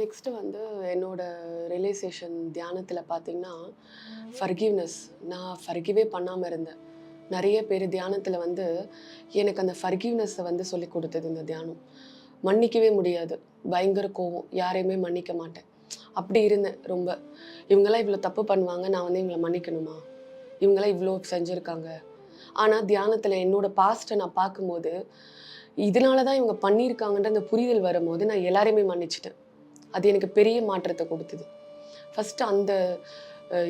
Next வந்து என்னோட realisation தியானத்தில் பார்த்தீங்கன்னா ஃபர்கிவ்னஸ் நான் ஃபர்கிவே பண்ணாமல் இருந்தேன். நிறைய பேர் தியானத்தில் வந்து எனக்கு அந்த ஃபர்கிவ்னஸை வந்து சொல்லி கொடுத்தது இந்த தியானம். மன்னிக்கவே முடியாது. பயங்கர கோவம். யாரையுமே மன்னிக்க மாட்டேன். அப்படி இருந்தேன் ரொம்ப. இவங்கெல்லாம் இவ்வளோ தப்பு பண்ணுவாங்க நான் வந்து இவங்களை மன்னிக்கணுமா? இவங்கெல்லாம் இவ்வளோ செஞ்சுருக்காங்க. ஆனால் தியானத்தில் என்னோட பாஸ்ட்டை நான் பார்க்கும்போது இதனால தான் இவங்க பண்ணியிருக்காங்கன்ற அந்த புரிதல் வரும்போது நான் எல்லாரையுமே மன்னிச்சிட்டேன். அது எனக்கு பெரிய மாற்றத்தை கொடுத்தது. ஃபஸ்ட்டு அந்த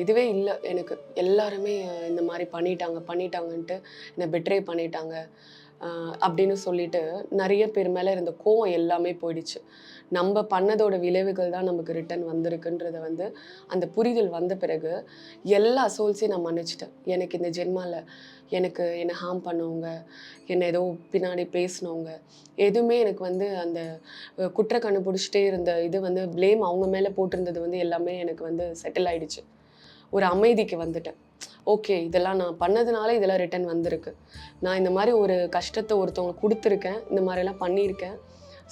இதுவே இல்லை எனக்கு. எல்லாருமே இந்த மாதிரி பண்ணிட்டாங்க பண்ணிட்டாங்கன்ட்டு என்னை பெட்ரே பண்ணிட்டாங்க அப்படின்னு சொல்லிட்டு நிறைய பேர் மேலே இருந்த கோவம் எல்லாமே போயிடுச்சு. நம்ம பண்ணதோட விளைவுகள் தான் நமக்கு ரிட்டர்ன் வந்திருக்குன்றத வந்து அந்த புரிதல் வந்த பிறகு எல்லா சோல்ஸையும் நான் மன்னிச்சிட்டேன். எனக்கு இந்த ஜென்மாவில் எனக்கு என்னை ஹார்ம் பண்ணவங்க என்னை ஏதோ பின்னாடி பேசினவங்க எதுவுமே எனக்கு வந்து அந்த குற்ற கண்டுபிடிச்சிட்டே இருந்த இது வந்து ப்ளேம் அவங்க மேலே போட்டிருந்தது வந்து எல்லாமே எனக்கு வந்து செட்டில் ஆயிடுச்சு. ஒரு அமைதிக்கு வந்துட்டேன். ஓகே இதெல்லாம் நான் பண்ணதுனால இதெல்லாம் ரிட்டர்ன் வந்திருக்கு. நான் இந்த மாதிரி ஒரு கஷ்டத்தை ஒருத்தவங்க கொடுத்துருக்கேன் இந்த மாதிரிலாம் பண்ணியிருக்கேன்.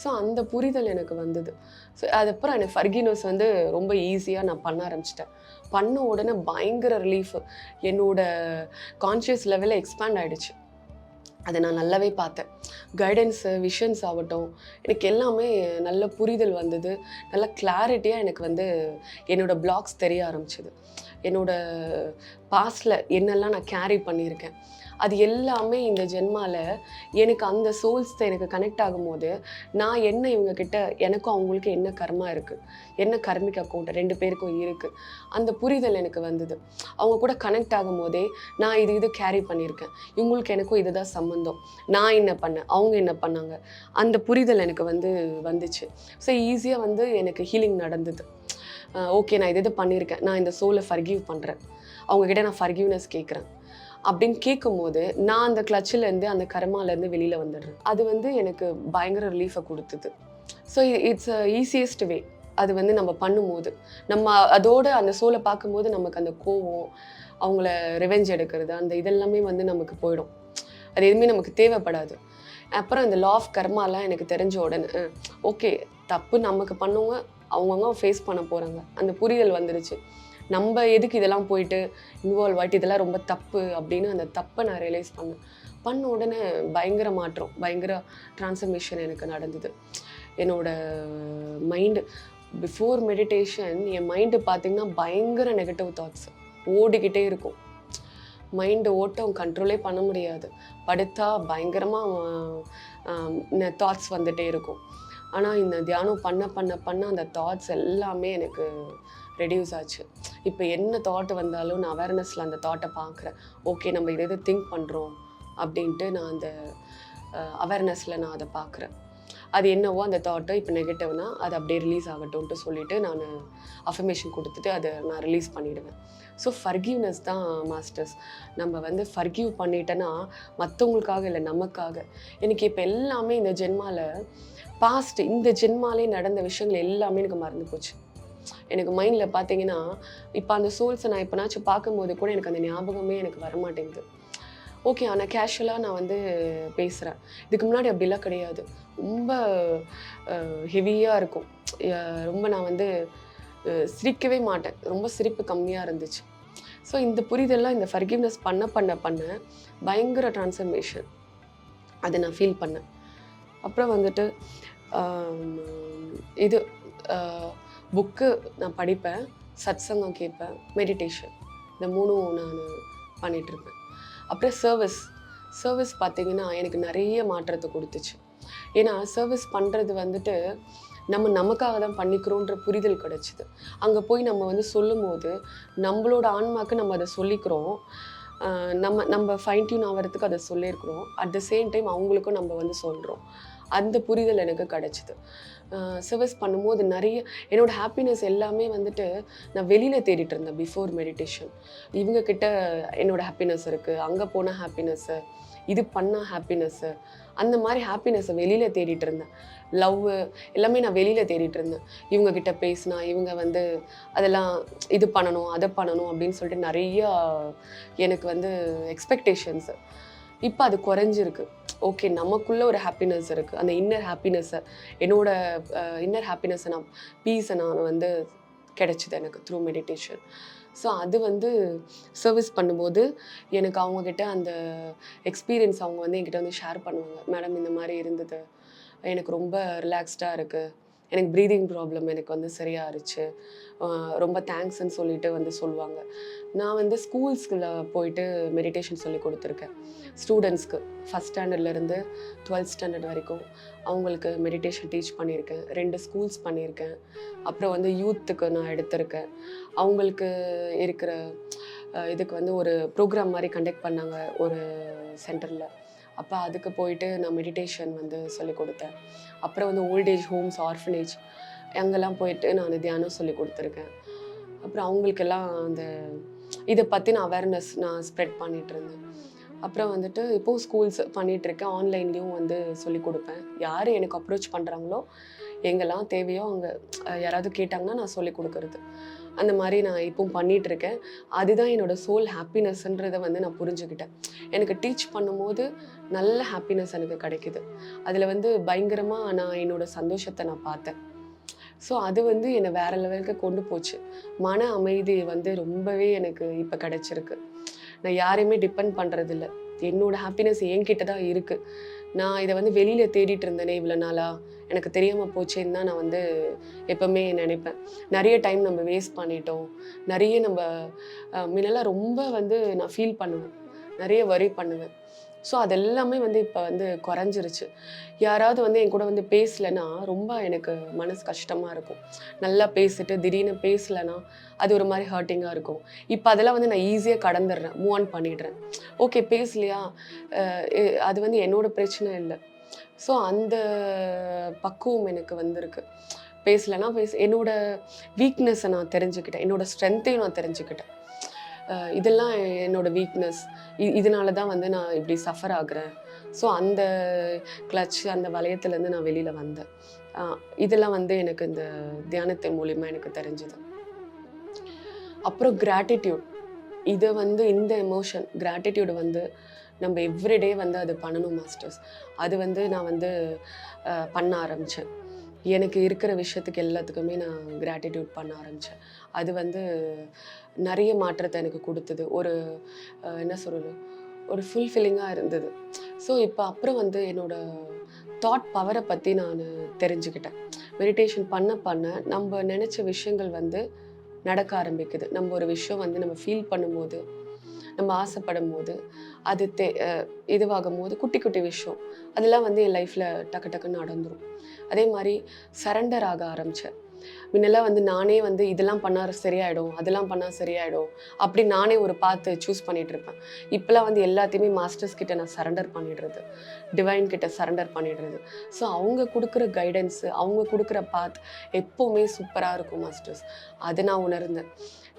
ஸோ அந்த புரிதல் எனக்கு வந்தது. ஸோ அதுக்கப்புறம் எனக்கு ஃபர்கினோஸ் வந்து ரொம்ப ஈஸியாக நான் பண்ண ஆரம்பிச்சிட்டேன். பண்ண உடனே பயங்கர ரிலீஃப் என்னோட கான்ஷியஸ் லெவலில் எக்ஸ்பேண்ட் ஆகிடுச்சு அதை நான் நல்லாவே பார்த்தேன். கைடன்ஸு விஷன்ஸ் ஆகட்டும் எனக்கு எல்லாமே நல்ல புரிதல் வந்தது. நல்ல கிளாரிட்டியாக எனக்கு வந்து என்னோடய பிளாக்ஸ் தெரிய ஆரம்பிச்சது. என்னோட பாஸ்டில் என்னெல்லாம் நான் கேரி பண்ணியிருக்கேன். அது எல்லாமே இந்த ஜென்மால எனக்கு அந்த சோல்ஸ் எனக்கு கனெக்ட் ஆகும்போது நான் என்ன இவங்க கிட்ட எனக்கும் அவங்களுக்கு என்ன கர்மா இருக்குது என்ன கர்மிக் அக்கௌண்ட் ரெண்டு பேருக்கும் இருக்குது அந்த புரிதல் எனக்கு வந்தது. அவங்க கூட கனெக்ட் ஆகும் போதே நான் இது இது கேரி பண்ணியிருக்கேன். இவங்களுக்கு எனக்கும் இதுதான் சம்மந்தம் நான் என்ன பண்ணேன்? அவங்க என்ன பண்ணாங்க? அந்த புரிதல் எனக்கு வந்து வந்துச்சு. ஸோ ஈஸியாக வந்து எனக்கு ஹீலிங் நடந்தது. ஓகே நான் இது இது பண்ணியிருக்கேன். நான் இந்த சோலை ஃபர்கிவ் பண்ணுறேன் அவங்கக்கிட்ட நான் ஃபர்கிவ்னஸ் கேட்குறேன். அப்படின்னு கேட்கும்போது நான் அந்த கிளச்சிலேருந்து அந்த கர்மாலேருந்து வெளியில் வந்துடுறேன். அது வந்து எனக்கு பயங்கர ரிலீஃபை கொடுத்தது. So it's a easiest way அது வந்து நம்ம பண்ணும்போது நம்ம அதோட அந்த சோலை பார்க்கும்போது நமக்கு அந்த கோவம் அவங்கள ரிவெஞ்ச் எடுக்கிறது அந்த இதெல்லாமே வந்து நமக்கு போயிடும். அது எதுவுமே நமக்கு தேவைப்படாது. அப்புறம் இந்த லா ஆஃப் கர்மாலாம் எனக்கு தெரிஞ்ச உடனே ஓகே தப்பு நமக்கு பண்ணவங்க அவங்கவுங்க ஃபேஸ் பண்ண போகிறாங்க அந்த புரிதல் வந்துருச்சு. நம்ம எதுக்கு இதெல்லாம் போயிட்டு இன்வால்வ் ஆகிட்டு இதெல்லாம் ரொம்ப தப்பு அப்படின்னு அந்த தப்பை நான் ரியலைஸ் பண்ணேன். பண்ண உடனே பயங்கர மாற்றம் பயங்கர டிரான்ஸ்ஃபர்மேஷன் எனக்கு நடந்தது. என்னோட மைண்டு பிஃபோர் மெடிடேஷன் என் மைண்டு பார்த்திங்கன்னா பயங்கர நெகட்டிவ் தாட்ஸ் ஓடிக்கிட்டே இருக்கும். மைண்டு ஓட்டம் கண்ட்ரோலே பண்ண முடியாது. படுத்தா பயங்கரமாக தாட்ஸ் வந்துகிட்டே இருக்கும். ஆனால் இந்த தியானம் பண்ண பண்ண பண்ண அந்த தாட்ஸ் எல்லாமே எனக்கு ரெடியூஸ் ஆச்சு. இப்போ என்ன தாட் வந்தாலும் நான் அவேர்னஸில் அந்த தாட்டை பார்க்குறேன் ஓகே நம்ம இதை இதை திங்க் பண்ணுறோம் அப்படின்ட்டு நான் அந்த அவேர்னஸில் நான் அதை பார்க்குறேன் அது என்னவோ அந்த தாட்டை இப்போ நெகட்டிவ்னா அது அப்படியே ரிலீஸ் ஆகட்டும்ன்ட்டு சொல்லிவிட்டு நான் அஃபர்மேஷன் கொடுத்துட்டு அதை நான் ரிலீஸ் பண்ணிவிடுவேன் ஸோ ஃபர்கிவ்னஸ் தான் மாஸ்டர்ஸ் நம்ம வந்து ஃபர்கிவ் பண்ணிட்டேன்னா மற்றவங்களுக்காக இல்லை நமக்காக. எனக்கு இப்போ எல்லாமே இந்த ஜென்மாவில் பாஸ்ட் இந்த ஜென்மாலே நடந்த விஷயங்கள் எல்லாமே எனக்கு மறந்து போச்சு. எனக்கு மைண்டில் பார்த்தீங்கன்னா இப்போ அந்த சோல்ஸை நான் எப்போனாச்சும் பார்க்கும்போது கூட எனக்கு அந்த ஞாபகமே எனக்கு வரமாட்டேங்குது. ஓகே ஆனால் கேஷுவலாக நான் வந்து பேசுகிறேன் இதுக்கு முன்னாடி அப்படிலாம் கிடையாது. ரொம்ப ஹெவியாக இருக்கும். ரொம்ப நான் வந்து சிரிக்கவே மாட்டேன். ரொம்ப சிரிப்பு கம்மியாக இருந்துச்சு. ஸோ இந்த புரிதெல்லாம் இந்த ஃபர்கிவ்னஸ் பண்ண பண்ண பண்ண பயங்கர ட்ரான்ஸ்ஃபர்மேஷன் அதை நான் ஃபீல் பண்ணேன். அப்புறம் வந்துட்டு இது புக்கு நான் படிப்பேன் சத்சங்கம் கேட்பேன் மெடிடேஷன் இந்த மூணும் நான் பண்ணிகிட்ருப்பேன் அப்புறம் சர்வீஸ் சர்வீஸ் பார்த்தீங்கன்னா எனக்கு நிறைய மாற்றத்தை கொடுத்துச்சு. ஏன்னா சர்வீஸ் பண்ணுறது வந்துட்டு நம்ம நமக்காக தான் பண்ணிக்கிறோன்ற புரிதல் கிடச்சிது. அங்கே போய் நம்ம வந்து சொல்லும்போது நம்மளோட ஆன்மாக்கு நம்ம அதை சொல்லிக்கிறோம். நம்ம நம்ம ஃபைன் டியூன் ஆகிறதுக்கு அதை சொல்லியிருக்கிறோம். அட் த சேம் டைம் அவங்களுக்கும் நம்ம வந்து சொல்கிறோம் அந்த புரிதல் எனக்கு கிடச்சிது. சர்வீஸ் பண்ணும்போது நிறைய என்னோட ஹாப்பினஸ் எல்லாமே வந்துட்டு நான் வெளியில் தேடிட்டு இருந்தேன் பிஃபோர் மெடிடேஷன் இவங்கக்கிட்ட என்னோடய என்னோட ஹாப்பினஸ் இருக்குது அங்கே போனால் ஹாப்பினஸ்ஸு இது பண்ணால் ஹாப்பினஸ்ஸு அந்த மாதிரி ஹாப்பினஸ்ஸை வெளியில் தேடிட்டு இருந்தேன். லவ் எல்லாமே நான் வெளியில் தேடிட்டு இருந்தேன். இவங்கக்கிட்ட பேசினா இவங்க வந்து அதெல்லாம் இது பண்ணணும் அதை பண்ணணும் அப்படின்னு சொல்லிட்டு நிறையா எனக்கு வந்து எக்ஸ்பெக்டேஷன்ஸு இப்போ அது குறைஞ்சிருக்கு. ஓகே நமக்குள்ளே ஒரு ஹாப்பினஸ் இருக்குது அந்த இன்னர் ஹாப்பினஸ்ஸை என்னோட இன்னர் ஹாப்பினஸ்ஸை நான் பீஸை நான் வந்து கிடைச்சிது எனக்கு த்ரூ மெடிடேஷன் ஸோ அது வந்து சர்வீஸ் பண்ணும்போது எனக்கு அவங்கக்கிட்ட அந்த எக்ஸ்பீரியன்ஸ் அவங்க வந்து என்கிட்ட வந்து ஷேர் பண்ணுவாங்க. மேடம் இந்த மாதிரி இருந்தது. எனக்கு ரொம்ப ரிலாக்ஸ்டாக இருக்குது எனக்கு ப்ரீதிங் ப்ராப்ளம் எனக்கு வந்து சரியாக ரொம்ப தேங்க்ஸ்ன்னு சொல்லிட்டு வந்து சொல்லுவாங்க. நான் வந்து ஸ்கூல்ஸ்குள்ள போயிட்டு மெடிடேஷன் சொல்லி கொடுத்துருக்கேன். ஸ்டூடெண்ட்ஸ்க்கு ஃபஸ்ட் ஸ்டாண்டர்ட்லேருந்து டுவெல்த் ஸ்டாண்டர்ட் வரைக்கும் அவங்களுக்கு மெடிடேஷன் டீச் பண்ணியிருக்கேன். ரெண்டு ஸ்கூல்ஸ் பண்ணியிருக்கேன். அப்புறம் வந்து யூத்துக்கு நான் எடுத்திருக்கேன். அவங்களுக்கு இருக்கிற இதுக்கு வந்து ஒரு ப்ரோக்ராம் மாதிரி கண்டக்ட் பண்ணாங்க ஒரு சென்டரில் அப்போ அதுக்கு போயிட்டு நான் மெடிடேஷன் வந்து சொல்லி கொடுத்தேன். அப்புறம் வந்து ஓல்டேஜ் ஹோம்ஸ் ஆர்ஃபனேஜ் அங்கெல்லாம் போயிட்டு நான் தியானம் சொல்லி கொடுத்துருக்கேன். அப்புறம் அவங்களுக்கெல்லாம் அந்த இதை பற்றின அவேர்னஸ் நான் ஸ்ப்ரெட் பண்ணிட்டு இருந்தேன். அப்புறம் வந்துட்டு இப்போது ஸ்கூல்ஸ் பண்ணிகிட்ருக்கேன் ஆன்லைன்லேயும் வந்து சொல்லி கொடுப்பேன். யார் எனக்கு அப்ரோச் பண்ணுறாங்களோ எங்கெல்லாம் தேவையோ அங்கே யாராவது கேட்டாங்கன்னா நான் சொல்லி கொடுக்கறது. அந்த மாதிரி நான் இப்போவும் பண்ணிகிட்ருக்கேன் இருக்கேன் அதுதான் என்னோட சோல் ஹாப்பினஸ்ன்றதை வந்து நான் புரிஞ்சுக்கிட்டேன். எனக்கு டீச் பண்ணும்போது நல்ல ஹாப்பினஸ் எனக்கு கிடைக்குது. அதில் வந்து பயங்கரமாக நான் என்னோட சந்தோஷத்தை நான் பார்த்தேன். ஸோ அது வந்து என்னை வேற லெவலுக்கு கொண்டு போச்சு. மன அமைதி வந்து ரொம்பவே எனக்கு இப்போ கிடச்சிருக்கு. நான் யாரையுமே டிபெண்ட் பண்ணுறதில்ல என்னோடய ஹாப்பினஸ் என்கிட்ட தான் இருக்குது நான் இதை வந்து வெளியில் தேடிட்டு இருந்தேனே இவ்வளோ நாளாக எனக்கு தெரியாமல் போச்சேன்னு தான் நான் வந்து எப்போவுமே நினைப்பேன். நிறைய டைம் நம்ம வேஸ்ட் பண்ணிட்டோம். நிறைய நம்ம முன்னெல்லாம் ரொம்ப வந்து நான் ஃபீல் பண்ணுவேன். நிறைய வரி பண்ணுவேன். ஸோ அதெல்லாமே வந்து இப்போ வந்து குறைஞ்சிருச்சு. யாராவது வந்து என் கூட வந்து பேசலைன்னா ரொம்ப எனக்கு மனசு கஷ்டமாக இருக்கும். நல்லா பேசிட்டு திடீர்னு பேசலைன்னா அது ஒரு மாதிரி ஹர்ட்டிங்காக இருக்கும். இப்போ அதெல்லாம் வந்து நான் ஈஸியாக கடந்துடுறேன். மூவ் ஆன் பண்ணிடுறேன். ஓகே பேசலையா? அது வந்து என்னோடய பிரச்சனை இல்லை. ஸோ அந்த பக்குவம் எனக்கு வந்திருக்கு. பேசலைன்னா பேச என்னோடய வீக்னஸை நான் தெரிஞ்சுக்கிட்டேன். என்னோடய ஸ்ட்ரென்த்தையும் நான் தெரிஞ்சுக்கிட்டேன். இதெல்லாம் என்னோடய வீக்னஸ் இதனால தான் வந்து நான் இப்படி சஃபர் ஆகிறேன். ஸோ அந்த கிளச் அந்த வளையத்துலேருந்து நான் வெளியில் வந்தேன். இதெல்லாம் வந்து எனக்கு இந்த தியானத்தின் மூலிமா எனக்கு தெரிஞ்சுது. அப்புறம் கிராட்டிடியூட் இதை வந்து இந்த எமோஷன் கிராட்டிடியூடு வந்து நம்ம எவ்ரிடே வந்து அது பண்ணணும் மாஸ்டர்ஸ் அது வந்து நான் வந்து பண்ண ஆரம்பித்தேன் எனக்கு இருக்கிற விஷயத்துக்கு எல்லாத்துக்குமே நான் கிராட்டிடியூட் பண்ண ஆரம்பித்தேன் அது வந்து நிறைய மாற்றத்தை எனக்கு கொடுத்தது. ஒரு என்ன சொல்கிறது ஒரு ஃபுல்ஃபில்லிங்காக இருந்தது. ஸோ இப்போ அப்புறம் வந்து என்னோடய தாட் பவரை பற்றி நான் தெரிஞ்சுக்கிட்டேன். மெடிடேஷன் பண்ண பண்ண நம்ம நினச்ச விஷயங்கள் வந்து நடக்க ஆரம்பிக்குது. நம்ம ஒரு விஷயம் வந்து நம்ம ஃபீல் பண்ணும்போது நம்ம ஆசைப்படும் போது அது தே இதுவாகும் போது குட்டி குட்டி விஷயம் அதெல்லாம் வந்து என் லைஃப்பில் டக்கு டக்குன்னு நடந்துடும் அதே மாதிரி சரண்டர் ஆக ஆரம்பித்தேன் முன்னெல்லாம் வந்து நானே வந்து இதெல்லாம் பண்ணால் சரியாயிடும் அதெல்லாம் பண்ணால் சரியாயிடும் அப்படி நானே ஒரு பார்த்து சூஸ் பண்ணிட்டு இருப்பேன். இப்போலாம் வந்து எல்லாத்தையுமே மாஸ்டர்ஸ் கிட்ட நான் சரண்டர் பண்ணிடுறது. டிவைன் கிட்ட சரண்டர் பண்ணிடுறது. ஸோ அவங்க கொடுக்குற கைடன்ஸு அவங்க கொடுக்குற பாத் எப்போவுமே சூப்பராக இருக்கும் மாஸ்டர்ஸ் அது நான் உணர்ந்தேன்.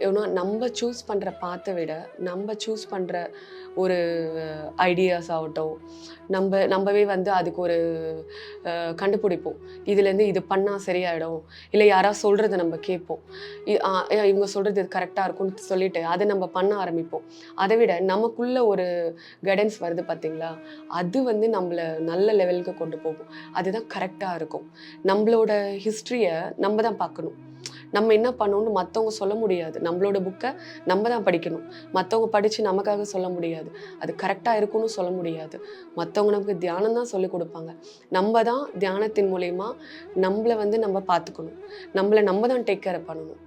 ஏன்னா நம்ம சூஸ் பண்ணுற பாத்தை விட நம்ம சூஸ் பண்ணுற ஒரு ஐடியாஸ் ஆகட்டும் நம்ம நம்மவே வந்து அதுக்கு ஒரு கண்டுபிடிப்போம். இதுலேருந்து இது பண்ணால் சரியாயிடும். இல்லை யாராவது சொல்கிறத நம்ம கேட்போம். இவங்க சொல்கிறது இது கரெக்டாக இருக்கும்னு சொல்லிட்டு அதை நம்ம பண்ண ஆரம்பிப்போம். அதை விட நமக்குள்ள ஒரு கைடன்ஸ் வருது பார்த்தீங்களா அது வந்து நம்மளை நல்ல லெவலுக்கு கொண்டு போகும். அதுதான் கரெக்டாக இருக்கும். நம்மளோட ஹிஸ்ட்ரியை நம்ம தான் பார்க்கணும். நம்ம என்ன பண்ணணும்னு மற்றவங்க சொல்ல முடியாது. நம்மளோட புக்கை நம்ம தான் படிக்கணும். மற்றவங்க படித்து நமக்காக சொல்ல முடியாது. அது கரெக்டாக இருக்கும்னு சொல்ல முடியாது. மற்றவங்க நமக்கு தியானம் தான் சொல்லிக் கொடுப்பாங்க. நம்ம தான் தியானத்தின் மூலயமா நம்மளை வந்து நம்ம பார்த்துக்கணும். நம்மளை நம்ம தான் டேக் கேர் பண்ணணும்.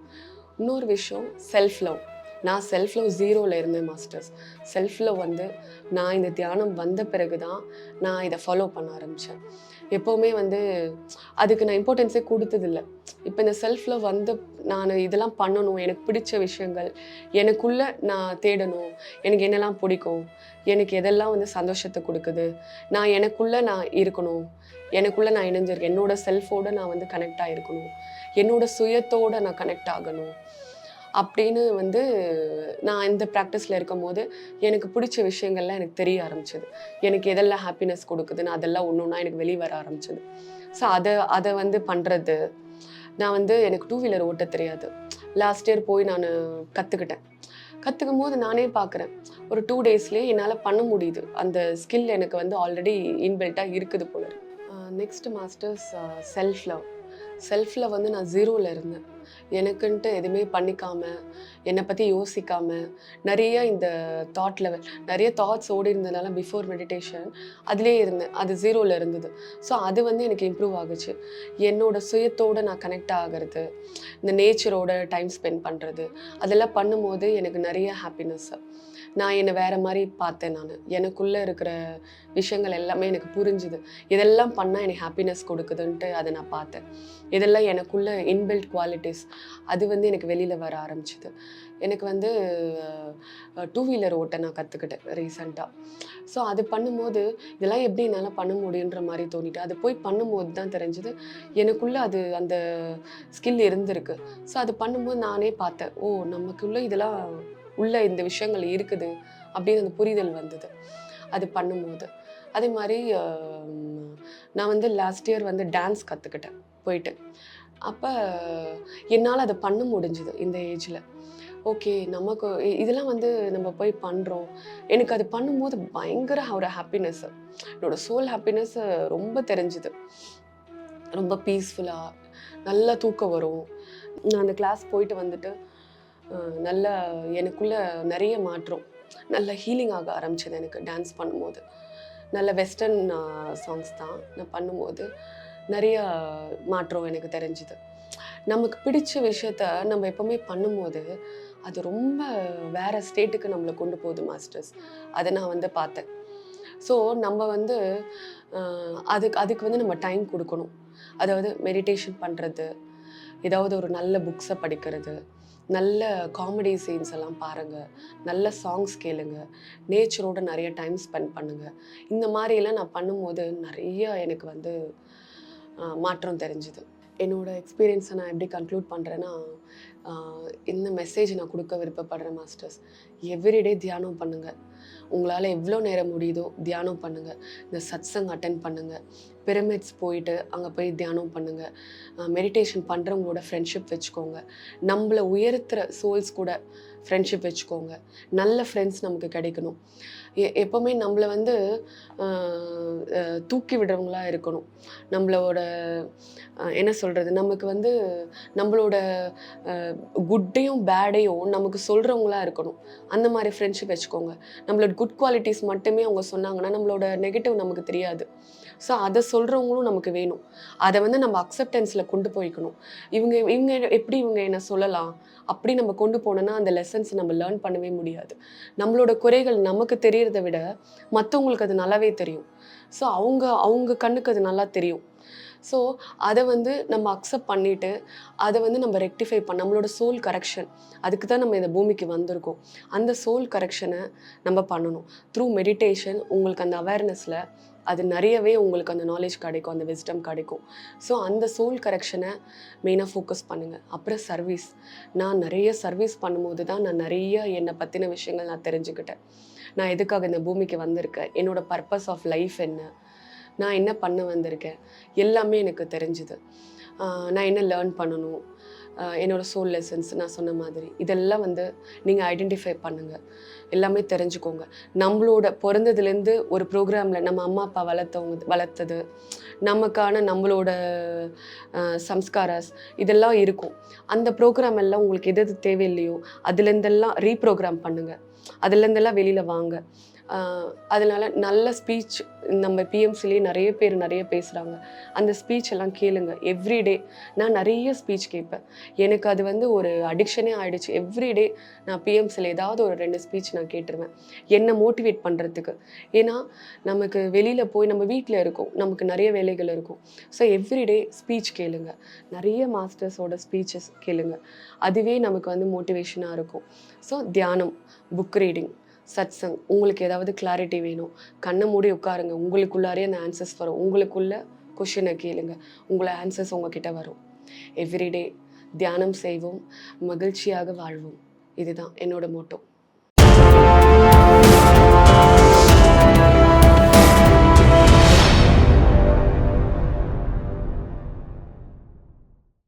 இன்னொரு விஷயம் செல்ஃப் லவ் நான் செல்ஃப் லவ் ஜீரோவில் இருந்தேன் மாஸ்டர்ஸ் செல்ஃப் லவ் வந்து நான் இந்த தியானம் வந்த பிறகு தான் நான் இதை ஃபாலோ பண்ண ஆரம்பித்தேன் எப்போவுமே வந்து அதுக்கு நான் இம்பார்ட்டன்ஸே கொடுத்ததில்ல. இப்போ இந்த செல்ஃபில் வந்து நான் இதெல்லாம் பண்ணணும் எனக்கு பிடிச்ச விஷயங்கள் எனக்குள்ள நான் தேடணும் எனக்கு என்னெல்லாம் பிடிக்கும் எனக்கு எதெல்லாம் வந்து சந்தோஷத்தை கொடுக்குது நான் எனக்குள்ள நான் இருக்கணும் எனக்குள்ள நான் இணைஞ்சிருக்கேன் என்னோட செல்ஃபோடு நான் வந்து கனெக்ட் ஆகிருக்கணும் என்னோட சுயத்தோடு நான் கனெக்ட் ஆகணும். அப்படின்னு வந்து நான் இந்த ப்ராக்டிஸில் இருக்கும் போது எனக்கு பிடிச்ச விஷயங்கள்லாம் எனக்கு தெரிய ஆரம்பிச்சது. எனக்கு எதெல்லாம் ஹாப்பினஸ் கொடுக்குதுன்னு அதெல்லாம் ஒன்று ஒன்றா எனக்கு வெளியே வர ஆரம்பிச்சது. ஸோ அதை அதை வந்து பண்ணுறது நான் வந்து எனக்கு டூ வீலர் ஓட்ட தெரியாது. லாஸ்ட் இயர் போய் நான் கற்றுக்கிட்டேன் கற்றுக்கும் போது நானே பார்க்குறேன் ஒரு டூ டேஸ்லேயே என்னால் பண்ண முடியுது. அந்த ஸ்கில் எனக்கு வந்து ஆல்ரெடி இன்பில்ட்டாக இருக்குது போல நெக்ஸ்ட் மாஸ்டர்ஸ் செல்ஃப் லவ் செல்ஃபில் வந்து நான் ஜீரோவில் இருந்தேன். எனக்குன்ட்டு எதுவுமே பண்ணிக்காமல் என்னை பற்றி யோசிக்காமல் நிறைய இந்த தாட் லெவல் நிறைய தாட்ஸ் ஓடி இருந்ததுனால பிஃபோர் மெடிடேஷன் அதுலேயே இருந்தேன். அது ஜீரோவில் இருந்தது. ஸோ அது வந்து எனக்கு இம்ப்ரூவ் ஆகுச்சு. என்னோட சுயத்தோடு நான் கனெக்ட் ஆகிறது இந்த நேச்சரோட டைம் ஸ்பெண்ட் பண்ணுறது அதெல்லாம் பண்ணும்போது எனக்கு நிறைய ஹாப்பினஸ் நான் என்னை வேற மாதிரி பார்த்தேன் நான். எனக்குள்ளே இருக்கிற விஷயங்கள் எல்லாமே எனக்கு புரிஞ்சுது. இதெல்லாம் பண்ணால் எனக்கு ஹாப்பினஸ் கொடுக்குதுன்ட்டு அதை நான் பார்த்தேன். இதெல்லாம் எனக்குள்ள இன்பில்ட் குவாலிட்டிஸ் அது வந்து எனக்கு வெளியில் வர ஆரம்பிச்சுது. எனக்கு வந்து டூ வீலர் ஓட்ட நான் கற்றுக்கிட்டேன் ரீசண்டாக ஸோ அது பண்ணும்போது இதெல்லாம் எப்படி என்னால் பண்ண முடியுன்ற மாதிரி தோணிட்டு அது போய் பண்ணும்போது தான் தெரிஞ்சுது எனக்குள்ளே அது அந்த ஸ்கில் இருந்திருக்கு. ஸோ அது பண்ணும்போது நானே பார்த்தேன் ஓ நமக்குள்ளே இதெல்லாம் உள்ளே இந்த விஷயங்கள் இருக்குது அப்படின்னு அந்த புரிதல் வந்தது. அது பண்ணும்போது. அதே மாதிரி நான் வந்து லாஸ்ட் இயர் வந்து டான்ஸ் கற்றுக்கிட்டேன் போயிட்டு. அப்போ என்னால் அதை பண்ண முடிஞ்சுது இந்த ஏஜில் ஓகே நமக்கு இதெல்லாம் வந்து நம்ம போய் பண்ணுறோம் எனக்கு அது பண்ணும்போது பயங்கர ஒரு ஹாப்பினஸ் என்னோடய சோல் ஹாப்பினஸ் ரொம்ப தெரிஞ்சுது. ரொம்ப பீஸ்ஃபுல்லாக நல்லா தூக்கம் வரும். நான் அந்த கிளாஸ் போயிட்டு வந்துட்டு நல்ல எனக்குள்ள நிறைய மாற்றம். நல்ல ஹீலிங் ஆக ஆரம்பிச்சது எனக்கு டான்ஸ் பண்ணும்போது. நல்ல வெஸ்டர்ன் சாங்ஸ் தான் நான் பண்ணும்போது நிறைய மாற்றம் எனக்கு தெரிஞ்சுது. நமக்கு பிடிச்ச விஷயத்த நம்ம எப்பவுமே பண்ணும்போது அது ரொம்ப வேற ஸ்டேட்டுக்கு நம்மளை கொண்டு போகுது மாஸ்டர்ஸ் அதை நான் வந்து பார்த்தேன். ஸோ நம்ம வந்து அதுக்கு அதுக்கு வந்து நம்ம டைம் கொடுக்கணும். அதாவது மெடிடேஷன் பண்ணுறது ஏதாவது ஒரு நல்ல புக்ஸை படிக்கிறது நல்ல காமெடி சீன்ஸ் எல்லாம் பாருங்கள் நல்ல சாங்ஸ் கேளுங்க. நேச்சரோட நிறைய டைம் ஸ்பெண்ட் பண்ணுங்கள் இந்த மாதிரியெல்லாம் நான் பண்ணும்போது நிறைய எனக்கு வந்து மாற்றம் தெரிஞ்சுது. என்னோடய எக்ஸ்பீரியன்ஸை நான் எப்படி கன்க்ளூட் பண்ணுறேன்னா இந்த மெசேஜ் நான் கொடுக்க விருப்பப்படுறேன் மாஸ்டர்ஸ் எவ்ரிடே தியானம் பண்ணுங்கள் உங்களால் எவ்வளோ நேரம் முடியுதோ தியானம் பண்ணுங்கள் இந்த சத்சங் அட்டன் பண்ணுங்கள் பிரமிட்ஸ் போயிட்டு அங்கே போய் தியானம் பண்ணுங்கள் மெடிடேஷன் பண்ணுறவங்களோட ஃப்ரெண்ட்ஷிப் வச்சுக்கோங்க. நம்மளை உயர்த்துற சோல்ஸ் கூட ஃப்ரெண்ட்ஷிப் வச்சுக்கோங்க. நல்ல ஃப்ரெண்ட்ஸ் நமக்கு கிடைக்கணும். எ எப்போவுமே நம்மளை வந்து தூக்கி விடுறவங்களா இருக்கணும். நம்மளோட என்ன சொல்கிறது நமக்கு வந்து நம்மளோட குட்டையும் பேடையும் நமக்கு சொல்கிறவங்களா இருக்கணும். அந்த மாதிரி ஃப்ரெண்ட்ஷிப் வச்சுக்கோங்க. நம்ம நம்மளோட குட் குவாலிட்டிஸ் மட்டுமே அவங்க சொன்னாங்கன்னா நம்மளோட நெகட்டிவ் நமக்கு தெரியாது. ஸோ அதை சொல்கிறவங்களும் நமக்கு வேணும். அதை வந்து நம்ம அக்செப்டன்ஸில் கொண்டு போய்க்கணும். இவங்க இவங்க எப்படி இவங்க என்ன சொல்லலாம்? அப்படி நம்ம கொண்டு போனோன்னா அந்த லெசன்ஸ் நம்ம லேர்ன் பண்ணவே முடியாது. நம்மளோட குறைகள் நமக்கு தெரியறதை விட மற்றவங்களுக்கு அது நல்லாவே தெரியும். ஸோ அவங்க அவங்க கண்ணுக்கு அது நல்லா தெரியும். ஸோ அதை வந்து நம்ம அக்செப்ட் பண்ணிட்டு அதை வந்து நம்ம ரெக்டிஃபை பண்ண நம்மளோட சோல் கரெக்ஷன் அதுக்கு தான் நம்ம இந்த பூமிக்கு வந்திருக்கோம். அந்த சோல் கரெக்ஷனை நம்ம பண்ணணும். த்ரூ மெடிடேஷன் உங்களுக்கு அந்த அவேர்னஸில் அது நிறையவே உங்களுக்கு அந்த நாலேஜ் கிடைக்கும் அந்த விஸ்டம் கிடைக்கும். ஸோ அந்த சோல் கரெக்ஷனை மெயினாக ஃபோக்கஸ் பண்ணுங்கள் அப்புறம் சர்வீஸ் நான் நிறைய சர்வீஸ் பண்ணும்போது தான் நான் நிறைய என்னை பற்றின விஷயங்கள் நான் தெரிஞ்சுக்கிட்டேன். நான் எதுக்காக இந்த பூமிக்கு வந்திருக்கேன்? என்னோட பர்பஸ் ஆஃப் லைஃப் என்ன? நான் என்ன பண்ண வந்திருக்கேன்? எல்லாமே எனக்கு தெரிஞ்சுது. நான் என்ன லேர்ன் பண்ணணும்? என்னோடய சோல் லெசன்ஸ் நான் சொன்ன மாதிரி. இதெல்லாம் வந்து நீங்கள் ஐடென்டிஃபை பண்ணுங்கள் எல்லாமே தெரிஞ்சுக்கோங்க. நம்மளோட பிறந்ததுலேருந்து ஒரு ப்ரோக்ராமில் நம்ம அம்மா அப்பா வளர்த்தவங்க வளர்த்தது நமக்கான நம்மளோட சம்ஸ்காரஸ் சம்ஸ்காராஸ் இதெல்லாம் இருக்கும். அந்த ப்ரோக்ராம் எல்லாம் உங்களுக்கு எது எது தேவையில்லையோ அதுலேருந்தெல்லாம் ரீப்ரோக்ராம் பண்ணுங்கள் அதுலேருந்தெல்லாம் வெளியில் வாங்க. அதனால நல்ல ஸ்பீச் நம்ம பிஎம்சிலேயே நிறைய பேர் நிறைய பேசுகிறாங்க அந்த ஸ்பீச் எல்லாம் கேளுங்க. எவ்ரிடே நான் நிறைய ஸ்பீச் கேட்பேன். எனக்கு அது வந்து ஒரு அடிக்ஷனே ஆகிடுச்சு எவ்ரிடே நான் பிஎம்சியில் ஏதாவது ஒரு ரெண்டு ஸ்பீச் நான் கேட்டுருவேன். என்னை மோட்டிவேட் பண்ணுறதுக்கு ஏன்னா நமக்கு வெளியில் போய் நம்ம வீட்டில் இருக்கோம். நமக்கு நிறைய வேலைகள் இருக்கும். ஸோ எவ்ரிடே ஸ்பீச் கேளுங்க. நிறைய மாஸ்டர்ஸோட ஸ்பீச்சஸ் கேளுங்க. அதுவே நமக்கு வந்து மோட்டிவேஷனாக இருக்கும். ஸோ தியானம் புக் ரீடிங் சத்சங் உங்களுக்கு ஏதாவது கிளாரிட்டி வேணும் கண்ணை மூடி உட்காருங்க. உங்களுக்குள்ளாரே அந்த ஆன்சர்ஸ் வரும். உங்களுக்குள்ள கொஷினை கேளுங்க. உங்களை ஆன்சர்ஸ் உங்ககிட்ட வரும். எவ்ரிடே தியானம் செய்வோம். மகிழ்ச்சியாக வாழ்வோம். இதுதான் என்னோட மோட்டோ